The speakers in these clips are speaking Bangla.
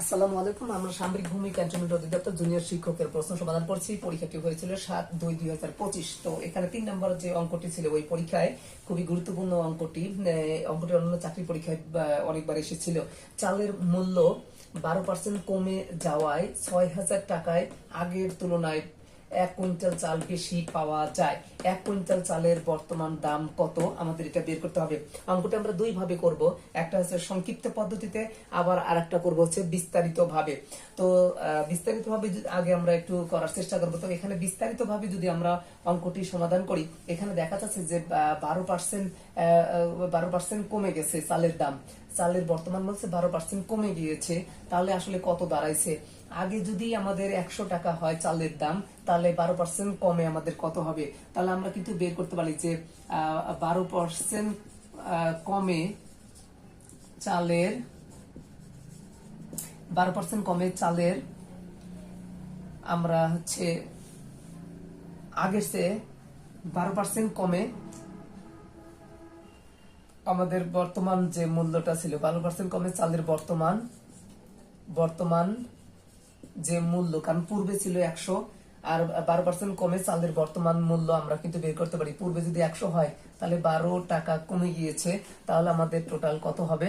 আসসালামু আলাইকুম, আমরা সামরিক ভূমি ক্যান্টনমেন্ট অধিদপ্তর জুনিয়র শিক্ষকের প্রশ্ন সমাধান করছি। পরীক্ষাটি হয়েছিল সাত দুই দুই হাজার পঁচিশ। তো এখানে তিন নম্বর যে অঙ্কটি ছিল, ওই পরীক্ষায় খুবই গুরুত্বপূর্ণ অঙ্কটি অঙ্কটি অন্যান্য চাকরি পরীক্ষায় অনেকবার এসেছিল। চালের মূল্য বারো পার্সেন্ট কমে যাওয়ায় ছয় হাজার টাকায় আগের তুলনায় এক কুইন্টাল চাল বেশি পাওয়া যায়। এক কুইন্টাল চালের বর্তমান দাম কত? আমাদের এটা বের করতে হবে। অঙ্কটা আমরা দুই ভাবে করব। একটা হচ্ছে সংক্ষিপ্ত পদ্ধতিতে, আবার আরেকটা করব হচ্ছে বিস্তারিত ভাবে তো বিস্তারিত ভাবে আগে আমরা একটু করার চেষ্টা করব। তো এখানে বিস্তারিত ভাবে যদি আমরা অঙ্কটি সমাধান করি, এখানে দেখা যাচ্ছে যে বারো পার্সেন্ট বারো পার্সেন্ট কমে গেছে চালের দাম। চালের বর্তমান বলছে বারো পার্সেন্ট কমে গিয়েছে। তাহলে আসলে কত দাঁড়াইছে? আগে যদি আমাদের একশো টাকা হয় চালের দাম, তাহলে বারো পার্সেন্ট কমে আমাদের কত হবে? তাহলে আমরা কিন্তু বের করতে পারি যে বারো পার্সেন্ট কমে চালের, বারো পার্সেন্ট কমে চালের আমরা হচ্ছে আগের চেয়ে বারো পার্সেন্ট কমে আমাদের বর্তমান যে মূল্যটা ছিল, বারো পার্সেন্ট কমে চালের বর্তমান বর্তমান যে মূল্য, কারণ পূর্বে ছিল একশো, আর বারো পার্সেন্ট কমে চালের বর্তমান মূল্য আমরা কিন্তু বের করতে পারি। পূর্বে যদি একশো হয়, তাহলে বারো টাকা কমে গিয়েছে, তাহলে আমাদের টোটাল কত হবে?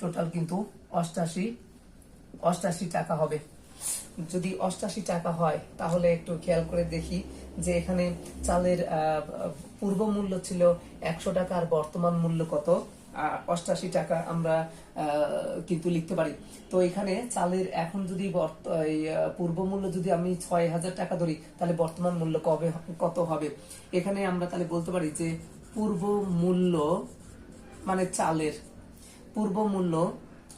টোটাল কিন্তু অষ্টাশি অষ্টাশি টাকা হবে। যদি অষ্টাশি টাকা হয়, তাহলে একটু খেয়াল করে দেখি যে এখানে চালের পূর্ব মূল্য ছিল একশো টাকা, আর বর্তমান মূল্য কত? অষ্টাশি টাকা আমরা কিন্তু লিখতে পারি। তো এখানে চালের এখন যদি পূর্ব মূল্য যদি আমি ছয় হাজার টাকা ধরি, তাহলে বর্তমান মূল্য কবে কত হবে? এখানে আমরা তাহলে বলতে পারি যে পূর্ব মূল্য মানে চালের। পূর্ব মূল্য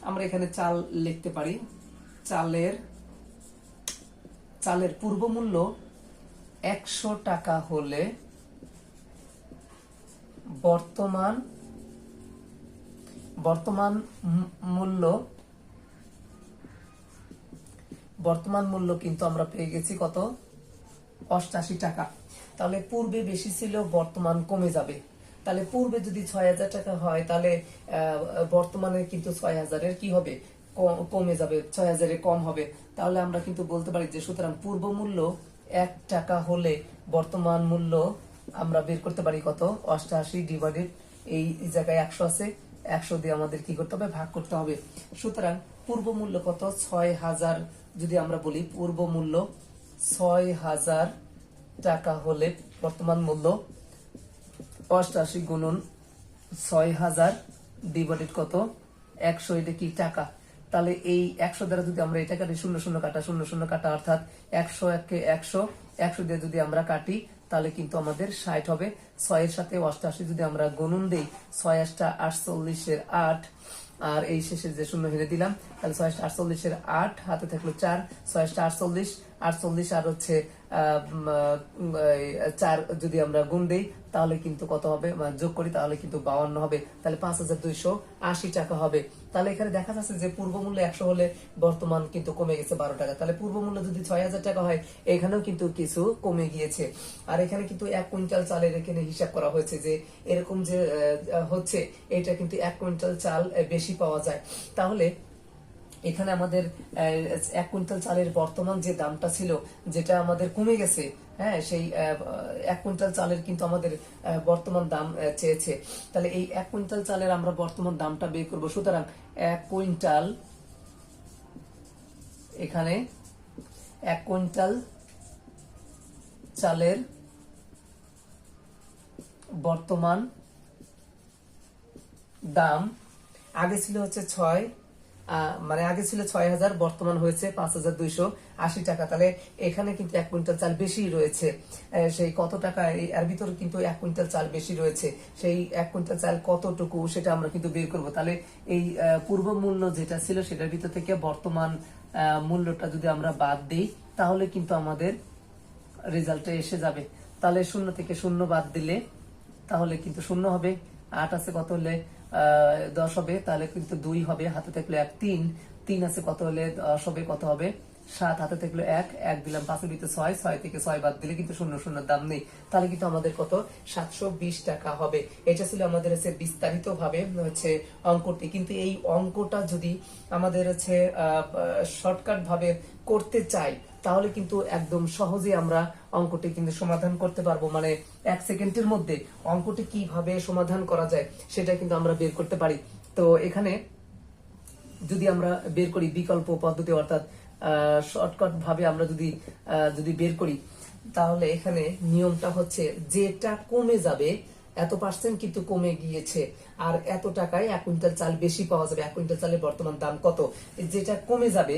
আমরা এখানে চাল লিখতে পারি। চালের চালের পূর্ব মূল্য একশো টাকা হলে বর্তমান বর্তমান মূল্য বর্তমান মূল্য কিন্তু আমরা পেয়ে গেছি কত? অষ্টাশি টাকা। তাহলে পূর্বে বেশি ছিল, বর্তমান কমে যাবে। তাহলে পূর্বে যদি ছয় হাজার টাকা হয়, তাহলে বর্তমানে কিন্তু ছয় হাজারের কি হবে? কমে যাবে, ছয় হাজারের কম হবে। তাহলে আমরা কিন্তু বলতে পারি যে, সুতরাং পূর্ব মূল্য এক টাকা হলে বর্তমান মূল্য আমরা বের করতে পারি কত? অষ্টাশি ডিভাইডেড এই জায়গায় একশো আছে। একশো দিয়ে আমাদের কি করতে হবে? ভাগ করতে হবে। সুতরাং পূর্ব মূল্য কত? ছয় হাজার। যদি আমরা বলি পূর্ব মূল্য ছয় হাজার টাকা হলে বর্তমান মূল্য অষ্টাশি গুণন ছয় হাজার ডিভাইডেড কত? একশো, এটা কি টাকা? তাহলে এই একশো দ্বারা যদি আমরা এটা কাটি, শূন্য শূন্য কাটা, শূন্য শূন্য কাটা, অর্থাৎ একশো, একে একশো একশো দিয়ে যদি আমরা কাটি তাহলে কিন্তু আমাদের ষাট হবে। ছয়ের সাথে অষ্টআশি যদি আমরা গুণন দিই ছয় আটটা আটচল্লিশের আট, আর এই শেষে যে শূন্য হেরে দিলাম, তাহলে ছয় আটচল্লিশের আট, হাতে থাকল চার ছয় আটচল্লিশ আটচল্লিশ আর হচ্ছে চার যদি আমরা গুণ দিই, তাহলে কিন্তু কত হবে? যোগ করি, তাহলে কিন্তু বাউান্ন হবে। তাহলে পাঁচ হাজার দুইশো আশি টাকা হবে। তাহলে এখানে দেখা যাচ্ছে যে পূর্ব মূল্য একশো হলে বর্তমান কিন্তু কমে গেছে বারো টাকা। তাহলে পূর্ব মূল্য যদি ছয় হাজার টাকা হয়, এখানেও কিন্তু কিছু কমে গিয়েছে। আর এখানে কিন্তু এক কুইন্টাল চালের এখানে হিসাব করা হয়েছে যে এরকম যে হচ্ছে, এটা কিন্তু এক কুইন্টাল চাল বেশি পাওয়া যায়। তাহলে এখানে আমাদের এক কুইন্টাল চালের বর্তমান যে দামটা ছিল, যেটা আমাদের কমে গেছে হ্যাঁ সেই এক কুইন্টাল চালের কিন্তু আমাদের বর্তমান দাম চেয়েছে। তাহলে এই এক কুইন্টাল চালের আমরা বর্তমান দামটা বের করব। সুতরাং এক কুইন্টাল, এখানে এক কুইন্টাল চালের বর্তমান দাম, আগে ছিল হচ্ছে ছয় মানে আগে ছিল ছয় হাজার, বর্তমান হয়েছে পাঁচ হাজার দুইশো আশি টাকা। তাহলে এখানে কিন্তু এক কুইন্টাল চাল বেশি রয়েছে। সেই কত টাকা এর ভিতরে কিন্তু এক কুইন্টাল চাল বেশি রয়েছে। সেই এক কুইন্টাল চাল কতটুকু সেটা আমরা কিন্তু বের করব। তাহলে এই পূর্ব মূল্য যেটা ছিল সেটার ভিতর থেকে বর্তমান মূল্যটা যদি আমরা বাদ দিই, তাহলে কিন্তু আমাদের রেজাল্টে এসে যাবে। তাহলে শূন্য থেকে শূন্য বাদ দিলে তাহলে কিন্তু শূন্য হবে। আট আছে কত হলে দশ হবে, তাহলে কিন্তু দুই হবে। হাতে থাকলে এক, তিন তিন আছে কত হলে দশ হবে কত হবে? সাত হাতে থাকল এক এক দিলাম পাঁচের ভিতরে ছয় ছয় থেকে ছয় বাদ দিলে কিন্তু শূন্য শূন্য দাম নেই। তাহলে কিন্তু আমাদের কত? সাতশো বিশ টাকা হবে। এটা ছিল আমাদের হচ্ছে বিস্তারিত ভাবে হচ্ছে অঙ্কটি। কিন্তু এই অঙ্কটা যদি আমাদের হচ্ছে শর্টকাট ভাবে করতে চাই, তাহলে কিন্তু একদম সহজে আমরা অঙ্কটি কিন্তু সমাধান করতে পারব। মানে এক সেকেন্ডের মধ্যে অঙ্কটি কীভাবে সমাধান করা যায় সেটা কিন্তু আমরা বের করতে পারি। তো এখানে যদি আমরা বের করি বিকল্প পদ্ধতি, অর্থাৎ শর্টকাট ভাবে আমরা যদি যদি বের করি, তাহলে এখানে নিয়মটা হচ্ছে যেটা কমে যাবে, এত পার্সেন্ট কিন্তু কমে গিয়েছে। আর এত টাকায় এক কুইন্টাল চাল বেশি পাওয়া যাবে, এক কুইন্টাল চালের বর্তমান দাম কত? যেটা কমে যাবে,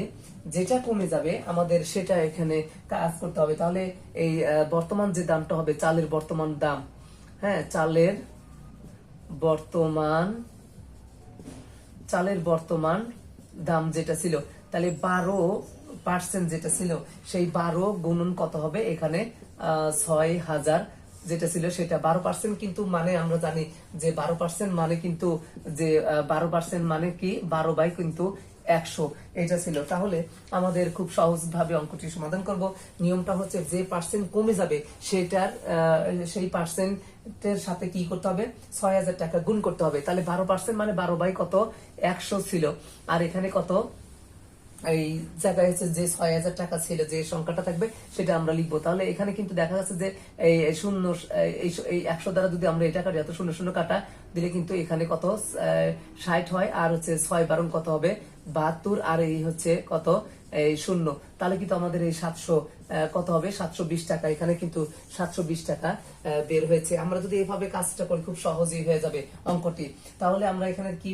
যেটা কমে যাবে, আমাদের সেটা এখানে কাজ করতে হবে। তাহলে এই বর্তমান যে দামটা হবে, চালের বর্তমান দাম হ্যাঁ চালের বর্তমান চালের বর্তমান দাম যেটা ছিল তাহলে বারো পার্সেন্ট যেটা ছিল, সেই বারো গুণন কত হবে? এখানে ছয় হাজার যেটা ছিল, সেটা বারো পার্সেন্ট কিন্তু মানে আমরা জানি যে বারো পার্সেন্ট মানে কিন্তু যে বারো পার্সেন্ট মানে কি? বারো বাই কিন্তু একশো এটা ছিল। তাহলে আমাদের খুব সহজ ভাবে অঙ্কটি সমাধান করব। নিয়মটা হচ্ছে যে পার্সেন্ট কমে যাবে, সেটার সেই পার্সেন্টের সাথে কি করতে হবে? ছয় হাজার টাকা গুণ করতে হবে। তাহলে বারো পার্সেন্ট মানে বারো বাই কত? একশো ছিল। আর এখানে কত? এই জায়গায় হচ্ছে যে ছয় হাজার টাকা ছিল যে সংখ্যাটা থাকবে, সেটা আমরা লিখব। তাহলে এখানে কিন্তু দেখা যাচ্ছে যে এই শূন্য, এই একশো দ্বারা যদি আমরা এটা কাটি এত শূন্য শূন্য কাটা, দিলে কিন্তু এখানে কত ষাট হয়, আর হচ্ছে ছয় বারণ কত হবে? বাহাত্তর, আর এই হচ্ছে কত? এই শূন্য। তাহলে কিন্তু আমাদের এই সাতশো কত হবে? সাতশো বিশ টাকা। এখানে কিন্তু সাতশো বিশ টাকা বের হয়েছে। আমরা যদি এভাবে কাজটা করি, খুব সহজেই হয়ে যাবে অঙ্কটি। তাহলে আমরা এখানে কি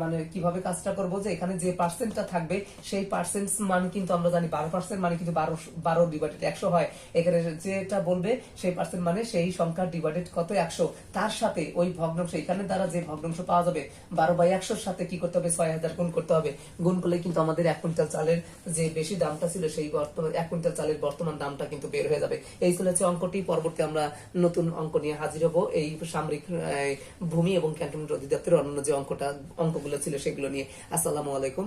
মানে কীভাবে কাজটা করব? যে এখানে যে পার্সেন্টটা থাকবে, সেই পার্সেন্ট মান কিন্তু আমরা জানি বারো পার্সেন্ট মানে কিন্তু বারো বারো ডিভাইডেড একশো হয়। এখানে যেটা বলবে, সেই পার্সেন্ট মানে সেই সংখ্যা ডিভাইডেড কত? একশো। তার সাথে ওই ভগ্নাংশ, এখানে দ্বারা যে ভগ্নাংশ পাওয়া যাবে, বারো বাই একশোর সাথে কি করতে হবে? ছয় হাজার গুণ করতে হবে। গুণ করলে কিন্তু আমাদের এক কুইন্টাল চালের যে বেশি দামটা ছিল, সেই বর্তমান এক কুইন্টাল চালের বর্তমান দামটা কিন্তু বের হয়ে যাবে। এই ছিল হচ্ছে অঙ্কটি। পরবর্তী আমরা নতুন অঙ্ক নিয়ে হাজির হব। এই সামরিক ভূমি এবং ক্যান্টনমেন্ট অধিদপ্তরের অন্যান্য যে অঙ্কটা, অঙ্কগুলো ছিল সেগুলো নিয়ে। আসসালামু আলাইকুম।